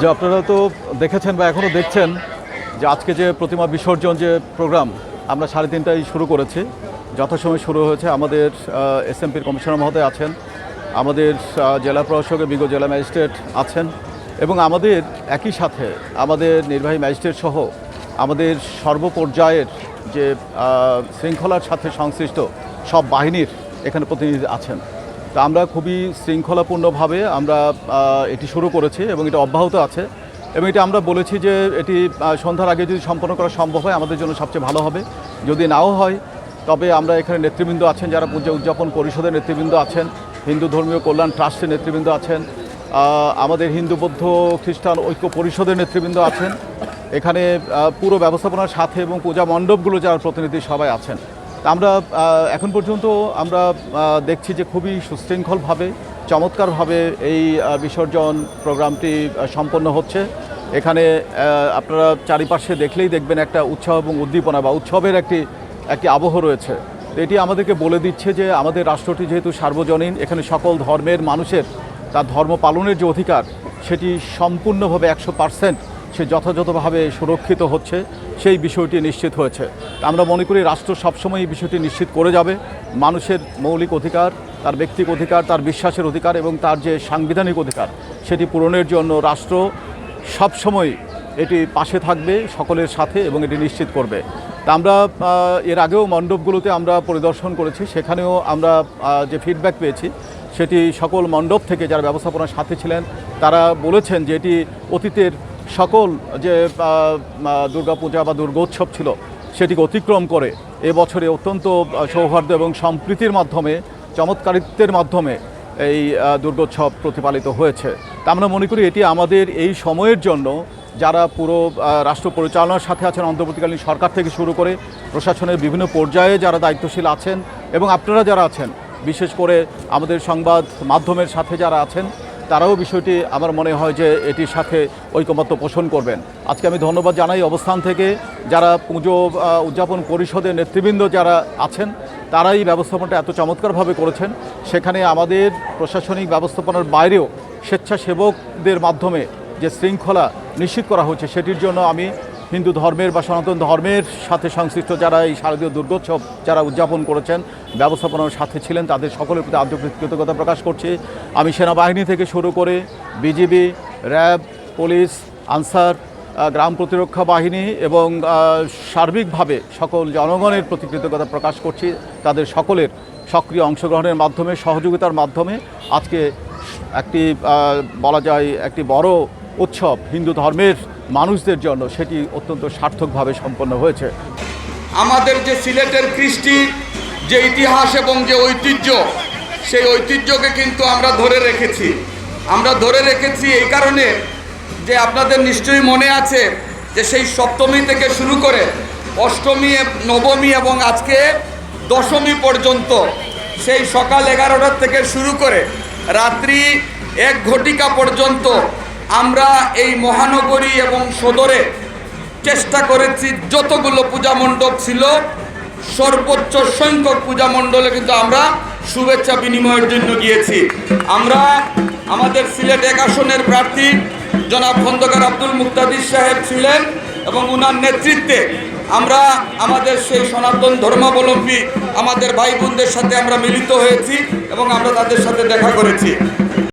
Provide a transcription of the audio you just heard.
যে আপনারা তো দেখেছেন বা এখনও দেখছেন যে আজকে যে প্রতিমা বিসর্জন যে প্রোগ্রাম, আমরা সাড়ে তিনটায় শুরু করেছি। যথাসময় শুরু হয়েছে। আমাদের এসএমপির কমিশনার মহোদয় আছেন। আমাদের জেলা প্রশাসকের বিগত জেলা ম্যাজিস্ট্রেট আছেন। এবং আমাদের একই সাথে আমাদের নির্বাহী ম্যাজিস্ট্রেট সহ আমাদের সর্বপর্যায়ের যে শৃঙ্খলার সাথে সংশ্লিষ্ট সব বাহিনীর এখানে প্রতিনিধি আছেন। তা আমরা খুবই শৃঙ্খলাপূর্ণভাবে আমরা এটি শুরু করেছি এবং এটা অব্যাহত আছে। এবং এটা আমরা বলেছি যে, এটি সন্ধ্যার আগে যদি সম্পন্ন করা সম্ভব হয় আমাদের জন্য সবচেয়ে ভালো হবে। যদি নাও হয়, তবে আমরা এখানে নেতৃবৃন্দ আছেন যারা পূজা উদযাপন পরিষদের নেতৃবৃন্দ আছেন, হিন্দু ধর্মীয় কল্যাণ ট্রাস্টের নেতৃবৃন্দ আছেন আমাদের হিন্দু, বৌদ্ধ, খ্রিস্টান ঐক্য পরিষদের নেতৃবৃন্দ আছেন। এখানে পুরো ব্যবস্থাপনার সাথে এবং পূজা মণ্ডপগুলো যারা প্রতিনিধি সবাই আছেন। আমরা এখন পর্যন্ত আমরা দেখছি যে খুবই সুশৃঙ্খলভাবে, চমৎকারভাবে এই বিসর্জন প্রোগ্রামটি সম্পন্ন হচ্ছে। এখানে আপনারা চারিপাশে দেখলেই দেখবেন একটা উৎসাহ এবং উদ্দীপনা বা উৎসবের একটি একটি আবহ রয়েছে। এটি আমাদেরকে বলে দিচ্ছে যে আমাদের রাষ্ট্রটি যেহেতু সার্বজনীন, এখানে সকল ধর্মের মানুষের তার ধর্ম পালনের যে অধিকার, সেটি সম্পূর্ণভাবে একশো পার্সেন্ট সে যথাযথভাবে সুরক্ষিত হচ্ছে, সেই বিষয়টি নিশ্চিত হয়েছে। আমরা মনে করি রাষ্ট্র সবসময় এই বিষয়টি নিশ্চিত করে যাবে। মানুষের মৌলিক অধিকার, তার ব্যক্তিক অধিকার, তার বিশ্বাসের অধিকার এবং তার যে সাংবিধানিক অধিকার, সেটি পূরণের জন্য রাষ্ট্র সবসময় এটি পাশে থাকবে, সকলের সাথে এবং এটি নিশ্চিত করবে। তা আমরা এর আগেও মণ্ডপগুলোতে আমরা পরিদর্শন করেছি। সেখানেও আমরা যে ফিডব্যাক পেয়েছি সেটি সকল মণ্ডপ থেকে যারা ব্যবস্থাপনার সাথে ছিলেন, তারা বলেছেন যে এটি অতীতের সকল যে দুর্গাপূজা বা দুর্গোৎসব ছিল, সেটিকে অতিক্রম করে এবছরে অত্যন্ত সৌহার্দ্য এবং সম্প্রীতির মাধ্যমে, চমৎকারিত্বের মাধ্যমে এই দুর্গোৎসব প্রতিপালিত হয়েছে। তা আমরা মনে করি এটি আমাদের এই সময়ের জন্য, যারা পুরো রাষ্ট্র পরিচালনার সাথে আছেন, অন্তর্বর্তীকালীন সরকার থেকে শুরু করে প্রশাসনের বিভিন্ন পর্যায়ে যারা দায়িত্বশীল আছেন এবং আপনারা যারা আছেন বিশেষ করে আমাদের সংবাদ মাধ্যমের সাথে যারা আছেন, তারাও বিষয়টি আমার মনে হয় যে এটির সাথে ঐকমত্য পোষণ করবেন। আজকে আমি ধন্যবাদ জানাই অবস্থান থেকে যারা পুজো উদযাপন পরিষদের নেতৃবৃন্দ যারা আছেন, তারাই ব্যবস্থাপনাটা এত চমৎকারভাবে করেছেন। সেখানে আমাদের প্রশাসনিক ব্যবস্থাপনার বাইরেও স্বেচ্ছাসেবকদের মাধ্যমে যে শৃঙ্খলা নিশ্চিত করা হচ্ছে সেটির জন্য আমি হিন্দু ধর্মের বা সনাতন ধর্মের সাথে সংশ্লিষ্ট যারা এই শারদীয় দুর্গোৎসব যারা উদযাপন করেছেন, ব্যবস্থাপনার সাথে ছিলেন, তাদের সকলের প্রতি আন্তরিক কৃতজ্ঞতা প্রকাশ করছি। আমি সেনাবাহিনী থেকে শুরু করে বিজিবি, র্যাব, পুলিশ, আনসার গ্রাম প্রতিরক্ষা বাহিনী এবং সার্বিকভাবে সকল জনগণের প্রতি কৃতজ্ঞতা প্রকাশ করছি। তাদের সকলের সক্রিয় অংশগ্রহণের মাধ্যমে, সহযোগিতার মাধ্যমে আজকে একটি বলা যায় একটি বড় উৎসব হিন্দু ধর্মের মানুষদের জন্য সেটি অত্যন্ত সার্থকভাবে সম্পন্ন হয়েছে। আমাদের যে সিলেটের কৃষ্টি, যে ইতিহাস এবং যে ঐতিহ্য, সেই ঐতিহ্যকে কিন্তু আমরা ধরে রেখেছি। আমরা ধরে রেখেছি এই কারণে যে আপনাদের নিশ্চয়ই মনে আছে যে সেই সপ্তমী থেকে শুরু করে অষ্টমী, নবমী এবং আজকে দশমী পর্যন্ত সেই সকাল এগারোটার থেকে শুরু করে রাত্রি এক ঘটিকা পর্যন্ত আমরা এই মহানগরী এবং সদরে চেষ্টা করেছি যতগুলো পূজা মণ্ডপ ছিল, সর্বোচ্চ সংখ্যক পূজা মণ্ডলে কিন্তু আমরা শুভেচ্ছা বিনিময়ের জন্য গিয়েছি। আমরা আমাদের সিলেট এক আসনের প্রার্থী জনাব খন্দকার আব্দুল মুক্তাদির সাহেব ছিলেন এবং উনার নেতৃত্বে আমরা আমাদের সেই সনাতন ধর্মাবলম্বী আমাদের ভাই বোনদের সাথে আমরা মিলিত হয়েছি এবং আমরা তাদের সাথে দেখা করেছি।